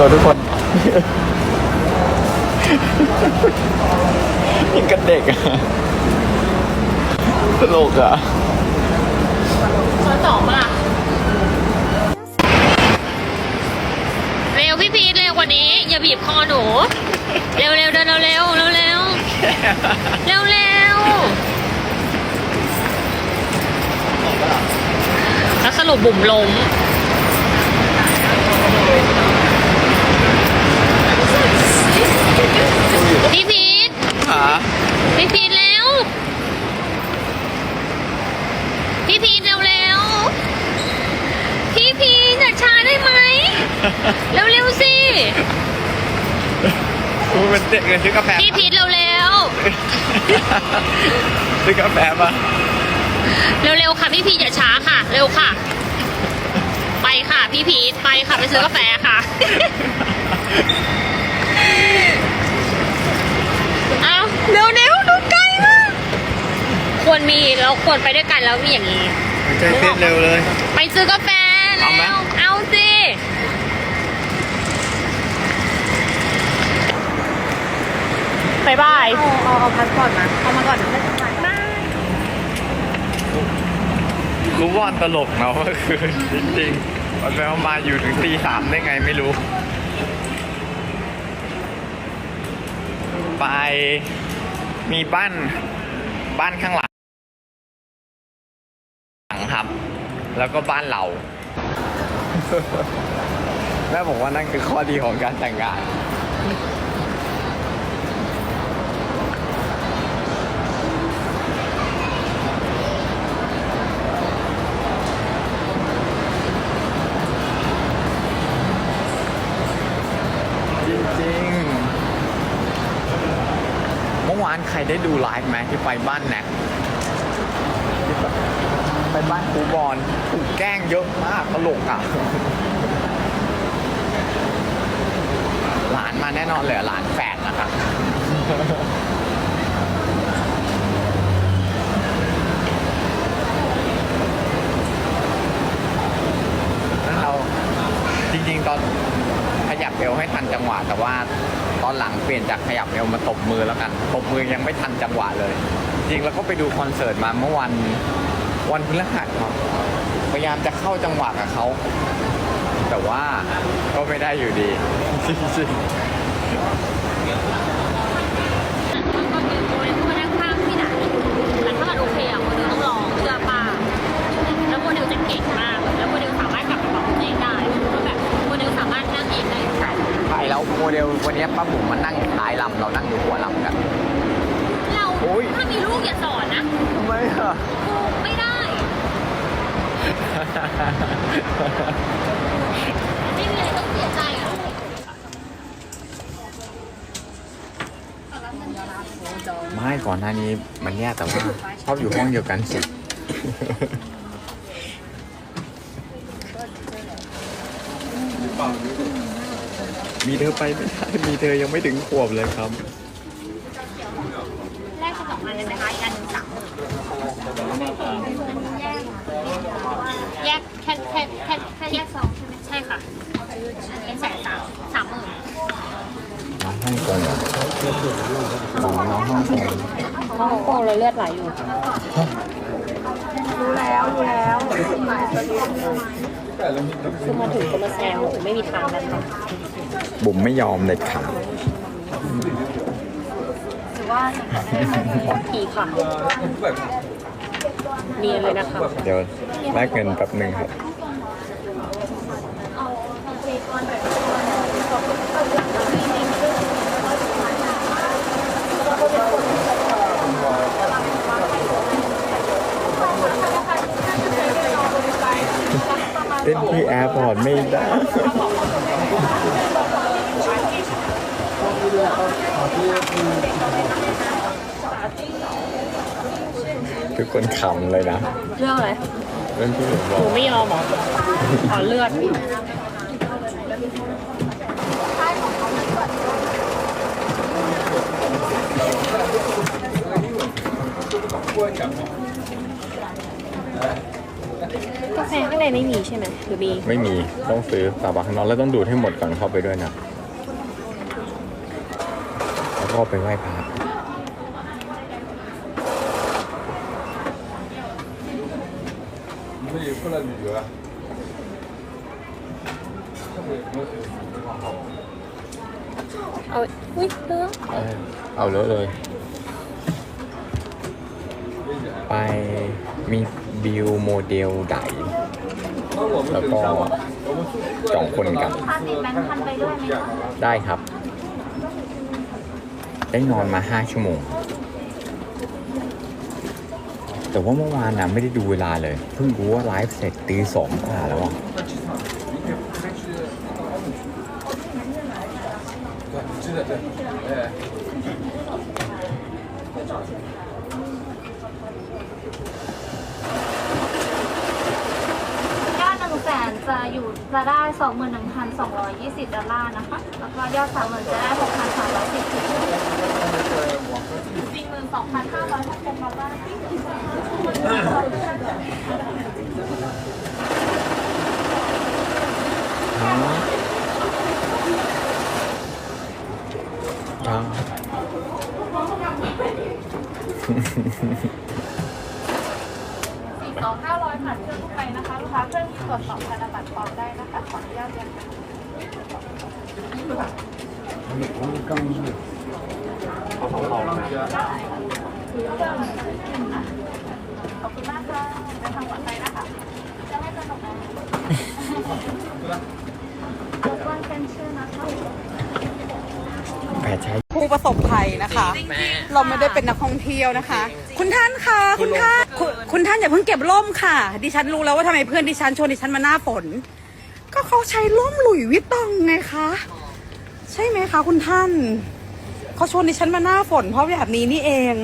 ตัวทุกคนยังกับเด็กอะตลกอะช้อนสองปะล่ะเร็วพี่พีทเร็วกว่านี้ อย่าบีบคอหนู เร็วเร็วเดินเร็วเร็วเร็วเร็วเร็วเร็วแล้วสรุปบุ๋มล้ม พี่พีทหาพี่พีทเร็ว พี่พีทเร็วเร็วๆพี่พีทอย่าช้าได้ไหม เร็วเร็วๆสิ กูเป็นเด็กเลยซื้อกาแฟพี่พีทเร็วเร็วซื้อกาแฟมาเร็วเร็วๆค่ะ พี่พีทอย่าช้าค่ะ เร็วค่ะ ไปค่ะ พี่พีทไปค่ะไปซื้อกาแฟค่ะ เอาเร็วเร็วๆดูไกลมากควรมีแล้วควรไปด้วยกันแล้วมีอย่างนี้ ใจเต้นเร็วเลย ไปซื้อกาแฟแล้เอาไหมวเอาสิบายบาย เอาเอาพัสปอร์ตมาเอามาก่อนนะไม่เป็นไรรู้ว่าตลกเนาะเมื่อคืนจริงๆมันไปเอามาอยู่ถึงตีสามได้ไงไม่รู้ ไป มีบ้านบ้านข้างหลังหลังครับ แล้วก็บ้านเราแม่บอกว่านั่นคือข้อดีของการแต่งงานจริงๆเมื่อ วานใครได้ดูไลฟ์ไหมที่ไปบ้านแน็กไปบ้านครูบอลถูกแกล้งเยอะมากตลกอะ หลานมาแน่นอนเลยอะหลานแฝดนะครับ แล้วเราจริงๆ ตอนขยับเอว ให้ทันจังหวะ แต่ว่าตอนหลังเปลี่ยนจากขยับเอวมาตบมือแล้วกันตบมือยังไม่ทันจังหวะเลย จริงแล้วก็ไปดูคอนเสิร์ตมาเมื่อวันวันพฤหัสครับพยายามจะเข้าจังหวะกับเขาแต่ว่าก็ไม่ได้อยู่ดีจริงม ทำไมอะครูไม่ได้ ไม่มีอะไรต้องเสียใจอะไม่ก่อนหน้านี้มันแย่แต่ว่าชอบอยู่ห้องเดียวกันสิมีเธอไปไม่ได้มีเธอยังไม่ถึงขวบเลยครับ แรกสองอันเลยไหมคะอีกอันหนึ่งสามหมื่น แยกแค่แค่แค่แค่แยกซองใช่ไหมใช่ค่ะเป็นแสนสามสามหมื่นน้องฮ่องกงเหรออ๋อน้องฮ่องกงห้องโกงเลยเลือดไหลอยู่รู้แล้วรู้แล้วคือมาถึงก็มาแซวไม่มีทางแล้วค่ะบุ๋มไม่ยอมเด็ดขาดถือว่าทีค่ะ เนียนเลยนะคะเดี๋ยวแลกเงินแป๊บหนึ่งครับเต้นที่แอร์พอร์ตไม่ได้ทุ กคนขำเลยนะเรื่องอะไรเรื่องที่ผมบหอกนูไม่ยอมหรอขอเลือดเกาแฟข้างในไม่มีใช่ไหมหรือมี ไม่มีต้องซื้อสตาร์บัคข้างนอกแล้วต้องดูดให้หมดก่อนเข้าไปด้วยนะแล้วก็ไปไหว้พระ 你们也过来旅游啊？ เอาอุ้ยเรื่อง เออเอาเลอะเลย ไปมีบิวโมเดลได 那我们 แล้ว 等一 ก็ 下吧，我们出去 สองคนกัน พาติดแบงค์พันไปด้วยไหมคะ ได้ครับ ได้นอนมาห้าชั่วโมง แต่ว่าเมื่อวานนะไม่ได้ดูเวลาเลย เพิ่งรู้ว่าไลฟ์เสร็จตีสองกว่าแล้วอะ จะอยู่จะได้สองหมื่นหนึ่งพันสองร้อยยี่สิบดอลลาร์นะคะ แล้วก็ยอดสามหมื่นจะได้หกพันสามร้อยสิบสี่สี่หมื่นสองพันห้าร้อยหกสิบดอลลาร์อ่าสี่สองห้าร้อยผ่านเครื่องทุกไปนะคะ ลูกค้าเครื่องนี้ ตรวจสอบธนบัตรปลอมได้นะคะขออนุญาตเรียนค่ะขอบคุณมากค่ะเดินทางปลอดภัยนะคะจะให้สนุกนะรบกวนเป็นชื่อนะคะแพทย์ใช้ผู้ประสบภัยนะคะ เราไม่ได้เป็นนักท่องเที่ยวนะคะ คุณท่านคะคุณท่านคุณ คุณท่านอย่าเพิ่งเก็บร่มค่ะ ดิฉันรู้แล้วว่าทำไมเพื่อนดิฉันชวนดิฉันมาหน้าฝน ก็เขาใช้ร่มหลุยวิตตองไงคะ ใช่ไหมคะคุณท่าน เขาชวนดิฉันมาหน้าฝนเพราะแบบนี้นี่เอง